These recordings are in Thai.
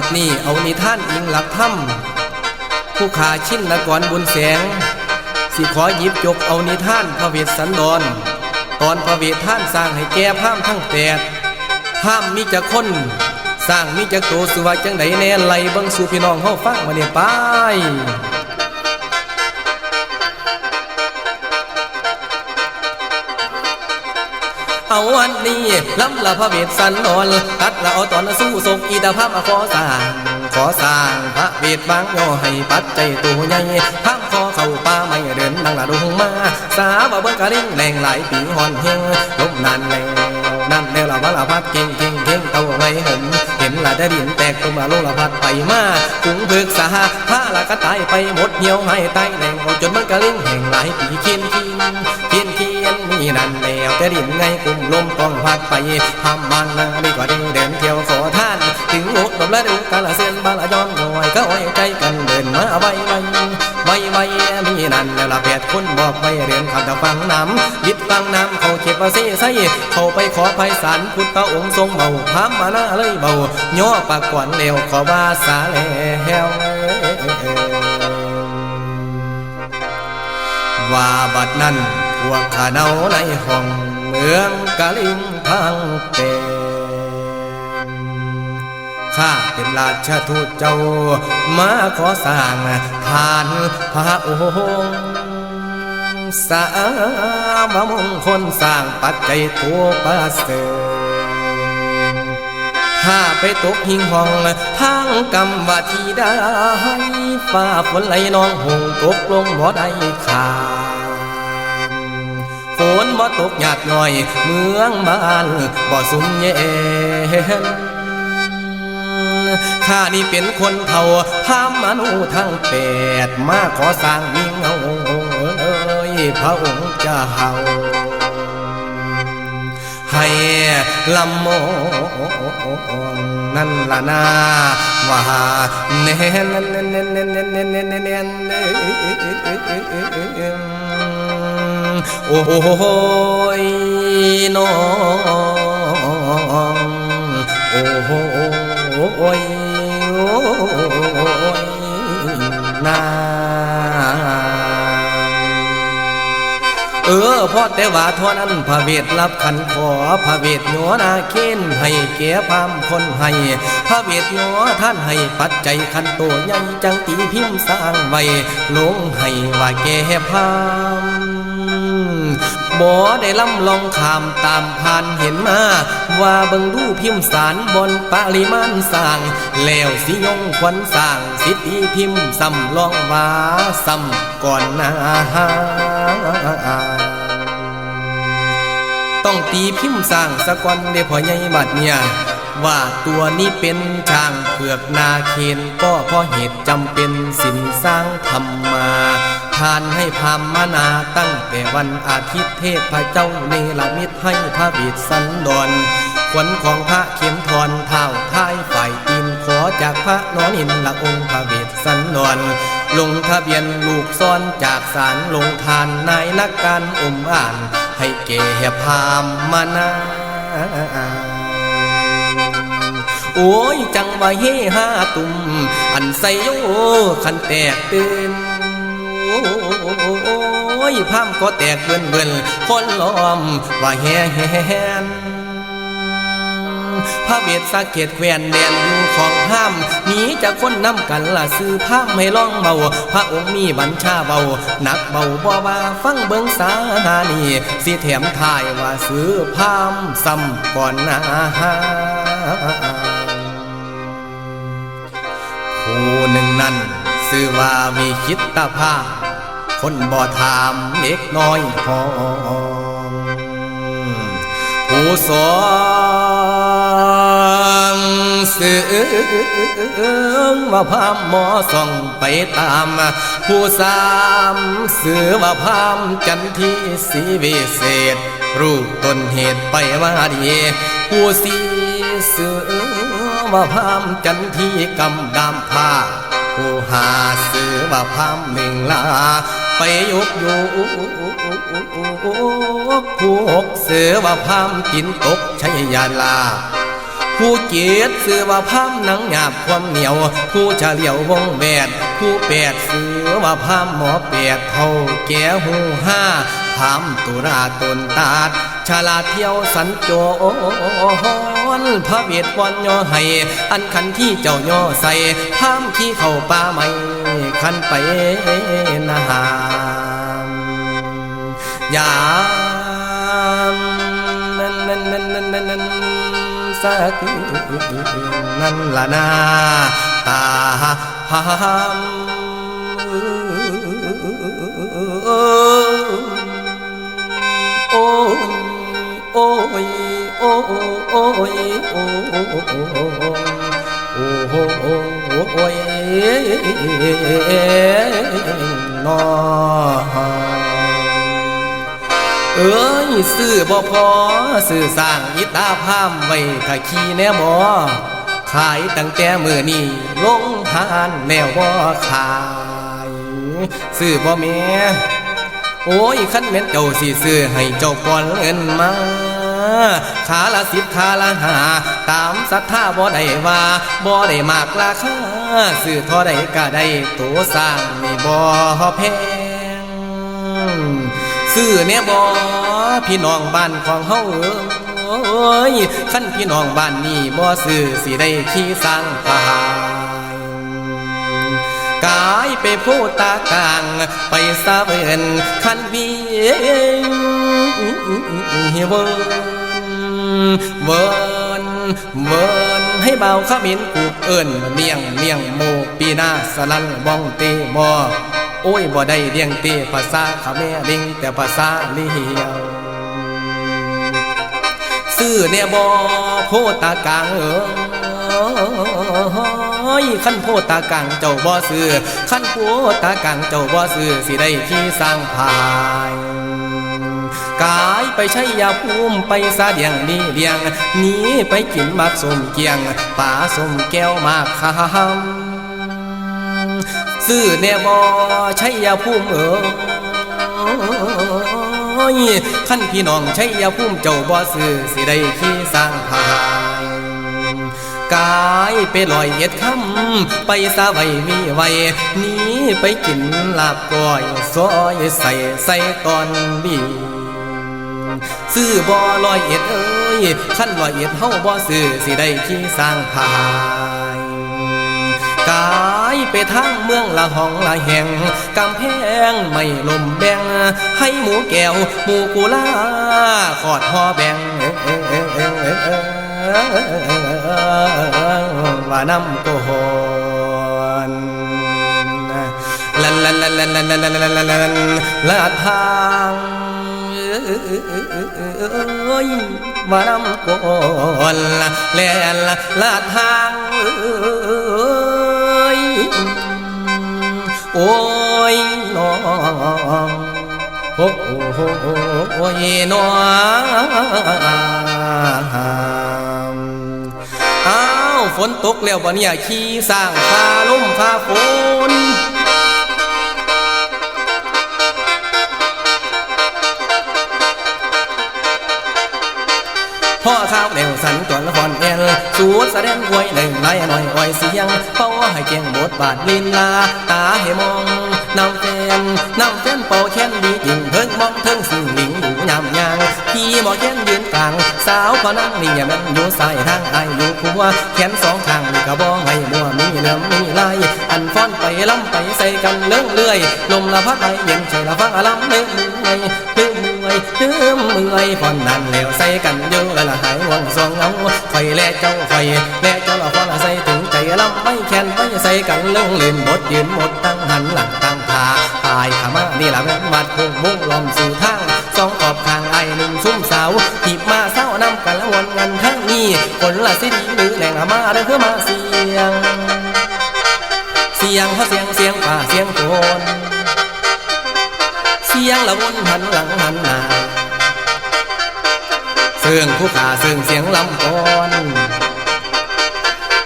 บัดนี้เอานิท่านอิงหลักถ้ำผู้ขาชิ้นละกรบุญแสง สิขอหยิบยกเอานิท่านพระเวสสันดร ตอนพระเวทท่านสร้างให้แก่ผ้ามทั้งแปดห้ามมิจะค้นสร้างมิจะโตสุว่าจังไดแน่ไหลบังสู่พี่น้องเฮาฟังมาเนี่ยไป เอาวันนี้ลำละพระเวทสันดรตัดละเอาตอนสู้ศกอีตาภาพมาขอสร้างขอสร้างพระเวทบางย่อให้ปัดใจตัวใหญ่ข้ามคอเข้าป่าไม่เดินดังละดงมาสาบะเบิ้งกะริ่งแรงหลายปีหอนเฮงลมนานแล้วนั่นแล้วละวะละพัดเก่งเก่งเก่งเต่าไว้ผมเห็นละได้ดินแตกตัวมาโลละพัดไปมากุ้งเบิกสาผ้าละก็ตายไปหมดเหี่ยวให้ตายแรงเอาจนมันกะริ่งแห่งหลายปีเคียนเคียนเคียนเคี ยนมีนันแล้วแต่ดินไงกุมลมต้องพัดไปทำมันนาดีกว่าเดินเดินเที่ยวขอท่าน ถึงหกดมและดูกาละเส้นบาละย้อนหน่อยก็ไว้ใจกันเดินมาไวไวไวไวมีนันแล้วละแปดคนบอกไปเรียนขับตะฟังน้ำยิดฟังน้ำเขาเข็บว่าเสีใส่เขาไปขอภัยสารพุทธองค์ทรงเบาพามมาหน้าเลยเบาย่อปากกวนเร็วขอว่าสาแล้วว่าบัดนั้น พวกขาเนาในห้องเมืองกะลิงพังเตนข้าเป็นราชทูตเจ้า มาขอสร้างทานพระองค์สามมงคลสร้างปัจจัยตัวประเสริฐถ้าไปตกหิงห้องทางกรรมวาทีได้ฟ้าฝนไหลนองหงตกลงบ่ได้ขาด บ่ตกหยาดย่อย เมืองบ้านบ่สุ่มเย็นข้านี่เป็นคนเท่าพามมนุทั้งแปดมาขอสร้างมีเงาเอ้ยพระองค์จะเจ้าให้ลำโมนนั่นละนาว่าเน้นเน้นเน้นเน้นเน้นเน้นเน้นเน้น เน้โอ้ยน้องโอ้โหโอ้ยนาเออพ่อแต่ว่าท่านั้นพระเวทรับขันขอพระเวทหนอนาเค้นให้แก่พามคนให้พระเวทหนอท่านให้ปัจจัยขันโตใหญ่จังตีพิมพ์สร้างไว้ลงให้ว่าแก่พาม บ่ได้ล่ำลองขามตามผ่านเห็นมา ว่าเบิ่งดูพิมพ์สารบนปริมาณสร้าง แล้วสิยงควันสร้างสิตีพิมพ์ซ้ำลองว่าซ้ำก่อนนาต้องตีพิมพ์สร้างสะก่อนเด้พอใหญ่บัดเนี่ยว่าตัวนี้เป็นช่างเผือกนาเคนก็เพราะเหตุจำเป็นสินสร้างทำมา ทานให้พามมนาตั้งแต่วันอาทิตย์เทพเจ้าเนรมิตให้พระบิดสันดอนขวัญของพระเข็มทอนเท้าท้ายฝ่ายตีนขอจากพระนอนินละองค์พระบิดสันดอนลงทะเบียนลูกซ้อนจากสารลงทานนายนักการอมอ่าน ให้เก่พามมานาโอ้ยจังว่าเฮฮาตุ่มอันใสโยขันแตกตื่น ยพามก็แตกเบิ่นเบิ่นคนล้อมว่าแฮ่แฮนพระเวทสักเกตแควนแดนอยู่ของห้าม มีจากคนนำกันละซื้อพาให้ล่องเบา พระองค์มีบัญชาเบา หนักเบาบ่ว่าฟังเบิงสาหานีสิแถมทายว่าซื้อพาซ้ำก่อนหนาผู้หนึ่งนั้นชื่อว่ามีคิดตาภา คนบ่ถามเด็กน้อยพองผู้สองเสืองว่าพามหมอส่องไปตาม ผู้สามเสือว่าพามจันทีสีวิเศษ รูปต้นเหตุไปว่าดีผู้สี่สือว่าพามจันทีกำดามผ้าผู้หาซื้อว่าพามหนึ่งลา ไปยกอยู่ผู้หกซื้อว่าพามกินตกชัยยาลา ผู้เกียรติซื้อว่าพามหนังหยาบความเหนียว ผู้เฉลียววงแบดผู้แปดซื้อว่าพามหมอแปดเท่าแก่หูห้าพามตุราตนตาดฉลาเที่ยวสัญจรพระเวทวันย่อให้ อันขันที่เจ้าย่อใส่พามขี้เข้าป่าไม่ ขันไปนาหามยามนั่นนั่นนั่นนั่นนั่นนั่นสักนั่นละนาตาพามโอ้ยโอ้ยโอ้ยโอ้ยโอ้ยโอ้ยโอ้ย นอเอ้ยซื้อบ่พอซื้อสร้างอิตาพามไว้ถ้าขี่แน่บ่ขายตั้งแต่มือนี้ลงทานแนวบ่ขายซื้อบ่แม่โอ้ยขั้นเม็นเจ้าสิซื้อให้เจ้าก่อนเงินมาขาละสิบขาละหา ตามศรัทธาบ่ได้ว่าบ่ได้มากราคา ซื้อท่าใดก็ได้ตัวสร้างนี่บ่แพงซื้อเนี่ยบ่พี่น้องบ้านของเฮาเอ้ยขั้นพี่น้องบ้านนี้บ่ซื้อสิได้ขี่สร้างพายกายไปโพตากลางไปซาเวินคันวีเวิน เวินเวินให้เบาข้ามินกูเอิญเมียงเมียงโมปีนาสลันบ้องเตบอโอ้ยบ่ได้เลียงเตภาษาขะแม่ลิงแต่ภาษาเลียวซื้อเนี่ยบอโพตากลางเอ้ยขั้นโพตากลางเจ้าบ่ซื้อขั้นโพตากลางเจ้าบ่ซื้อสิได้ที่สร้างพาย กายไปใช้ยาภูมิไปซาเดียงนี่เดียงหนีไปกินมากสมเกียงป่าสมแก้วมากคำซื้อเนบอใช้ยาภูมิเออยขั้นพี่น้องใช้ยาพุ่มเจ้าบ่ซื้อสิได้ขี้สร้างพายกายไปลอยเอ็ดคำไปสาไว้มีไว้หนี้ไปกินลาบก้อยซอยใส่ใส่ตอนบี ซื้อบ่อลอยเอ็ดเอ้ยขั้นลอยเอ็ดเฮาบ่ซื้อสิได้ขี้สร้างพายกายไปทางเมืองละห้องละแห่งกำแพงไม่ลมแบง ให้หมูแก้วหมูกุลาขอดหอแบงว่าน้ำกหอนลันลันลันลันลันลันลันลันลันลันลาดทางเอ้ ยว่านำกหอนแลนลาดทางเอยโอ้ยน้องโอ้ยน้องอ้าวฝนตกแล้วบ่เนี่ยขี้สร้างฟ้าลมฟ้าฝน พ่อข้าวเดวสันตัวละครแอลสูดแสดงหวยเลยไล่หน่อยอ่อยเสียงเป้าให้เก่งบทบาทลินลา ตาให้มองนำแฟนนำแฟนเป่าแค้นดีจริงเพิ่งมองเทิงสิ่งหลิงอยู่ยำยางพี่หมอแค้นยืนกลาง สาวก็นั่งนี่อย่ามันอยู่สายทางไอายอยู่คัวแขนสองข้างนี่ก็บ่ให้มัวมีเหลื่อมีลายอันฟ้อนไปล้ำไปใส่กันเลื่องเลื่อยลมละพัดไปเย็นใจละฟังอารมณ์เลื่อยเลื่อยเลื่อย เลื่อยเมื่อยพอนนั้นแล้วใส่กันเยอะแล้วละหายห่วงสองเงาไฟแลเจ้าไฟแลเจ้าละฟ้อนละใส่ถึงใจลำไม่แค้นไม่ใส่กันเลื่องเล่นบทยืนหมดตั้งหันหลังตั้งทาตายขามานี่ละแม่มัดคงมุ่งลมสู่ทางสองขอบข้างไอ้หนึ่งซุ้มสาวหีบมาเศร้านำกันละวนกันทั้งนี้คนละสิดีหรือแหล่งอามาเด้อคือมาเสียง เสียงเพราะเสียงเสียงป่าเสียงโคน เสียงละวนหันหลังหันหน้าเสียงผู้ขาเสียงเสียงลำก่อน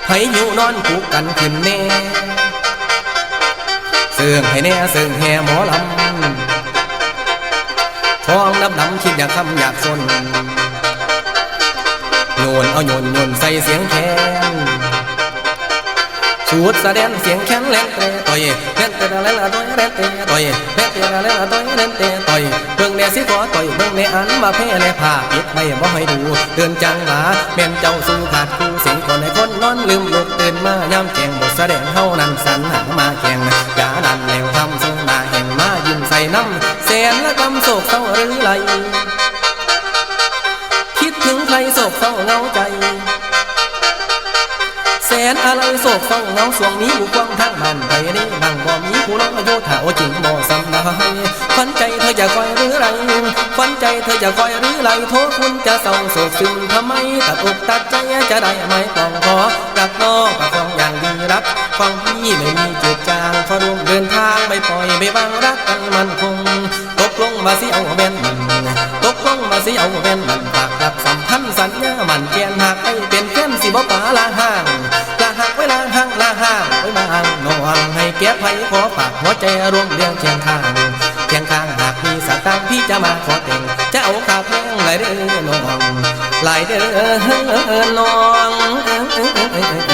ให้อยู่นอนผูกกันขึ้นแน่เสียงให้แน่เสียงแห่หมอลำท้องดำดำคิดอยากคำอยากสนโยนเอาโยนโยนใส่เสียงแคน สูดแสดงเสียงแคนแลนเตะต่อยแลนเตะแลนละต่อยแลนเตะต่อยแลนเตะแลนละต่อยแลนเตะต่อยเบิ่งแน่สิขอต่อยเบิ่งแน่อันมาแพ้และผ้าปิดไม่บ่ให้ดู เดินจังหวะแม่นเจ้าสู้ขาดคู่เสียงคนในคนนอนลืมลุกตื่นมายามแจงบทแสดงเฮานั้นสันหามาแข่งกาดันแล้วทำทรงหน้าแห่งมายิ้มใส่น้ำแสนละกำโศกเศร้าหรือไร นอะไรโศกเศร้าเงาสวงนี้บุกวังทางบ้านไปนี่บางบ่มีผู้ร้องโยธาโอจริงบ่สำได้ฝันใจเธอจะคอยหรือไรฝันใจเธอจะคอยหรือไรโทษคุณจะเศร้าโศกซึมทำไมตัดอกตัดใจจะได้ไหมต้องขอรักน้องกับฟังอย่างดีรักฟังพี่ไม่มีจืดจางขอร่วมเดินทางไม่ปล่อยไม่วางรักกันมันคงตกลงมาสิเอาแมันตกลงมาสิเอาแบนมันฝากรับสัมพันธ์างละห้างไว้มางนองให้แก้ไผขอฝากหัวใจรวมเรียงเคียงข้างเคียงข้างหากมีสตางค์พี่จะมาขอแต่งจะเอาขาแพงหลายเด้อน้องหลายเด้อน้อง